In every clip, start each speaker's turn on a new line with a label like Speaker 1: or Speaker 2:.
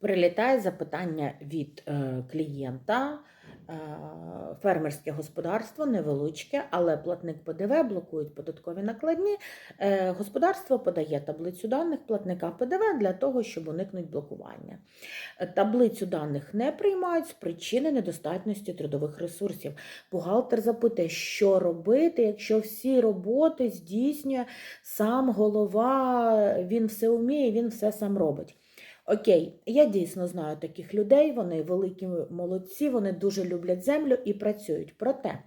Speaker 1: Прилітає запитання від е, клієнта. Е, Фермерське господарство невеличке, але платник ПДВ блокують податкові накладні. Е, Господарство подає таблицю даних платника ПДВ для того, щоб уникнути блокування. Таблицю даних не приймають з причини недостатності трудових ресурсів. Бухгалтер запитує, що робити, якщо всі роботи здійснює сам голова, він все вміє, він все сам робить. Окей, я дійсно знаю таких людей, вони великі молодці, вони дуже люблять землю і працюють. Проте,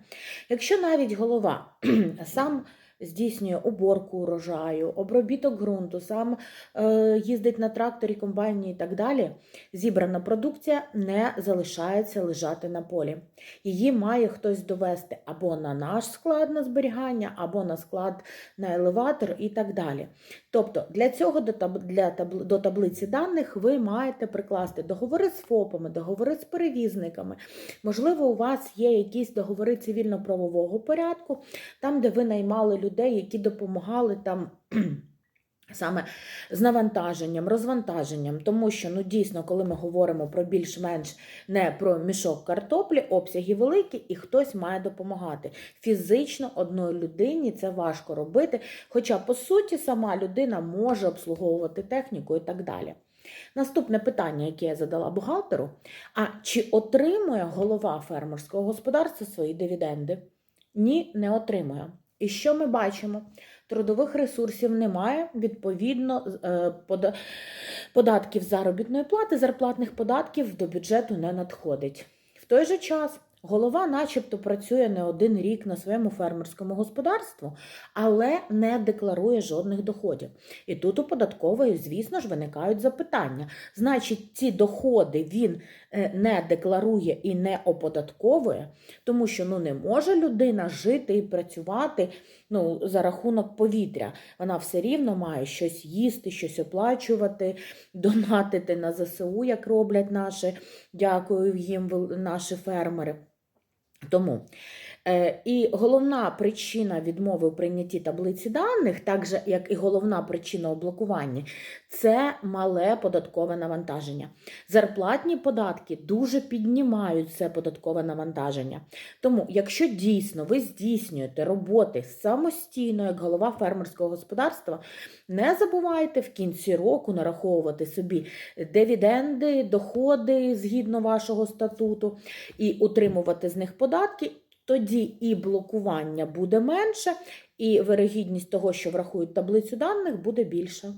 Speaker 1: якщо навіть голова сам здійснює уборку урожаю, обробіток ґрунту, сам е, їздить на тракторі, комбайні і так далі, зібрана продукція не залишається лежати на полі. Її має хтось довести або на наш склад на зберігання, або на склад на елеватор і так далі. Тобто для цього до, таблиці даних ви маєте прикласти договори з ФОПами, договори з перевізниками. Можливо, у вас є якісь договори цивільно-правового порядку, там, де ви наймали людей, які допомагали там. Саме з навантаженням, розвантаженням, тому що ну дійсно, коли ми говоримо про більш-менш не про мішок картоплі, обсяги великі, і хтось має допомагати. Фізично одної людині це важко робити. Хоча, по суті, сама людина може обслуговувати техніку і так далі. Наступне питання, яке я задала бухгалтеру: а чи отримує голова фермерського господарства свої дивіденди? Ні, не отримує. І що ми бачимо? Трудових ресурсів немає, відповідно, е, податків заробітної плати, зарплатних податків до бюджету не надходить. В той же час голова, начебто, працює не один рік на своєму фермерському господарству, але не декларує жодних доходів. І тут у податкової, звісно ж, виникають запитання. Значить, ці доходи він е, не декларує і не оподатковує, тому що ну, не може людина жити і працювати ну, за рахунок повітря. Вона все рівно має щось їсти, щось оплачувати, донатити на ЗСУ, як роблять наші, дякую їм, наші фермери. Тому е, і головна причина відмови у прийнятті таблиці даних, так же як і головна причина у блокуванні, це мале податкове навантаження. Зарплатні податки дуже піднімають це податкове навантаження. Тому, якщо дійсно ви здійснюєте роботи самостійно, як голова фермерського господарства, не забувайте в кінці року нараховувати собі дивіденди, доходи згідно вашого статуту і утримувати з них податки. Тоді і блокування буде менше, і вирогідність того, що врахують таблицю даних, буде більша.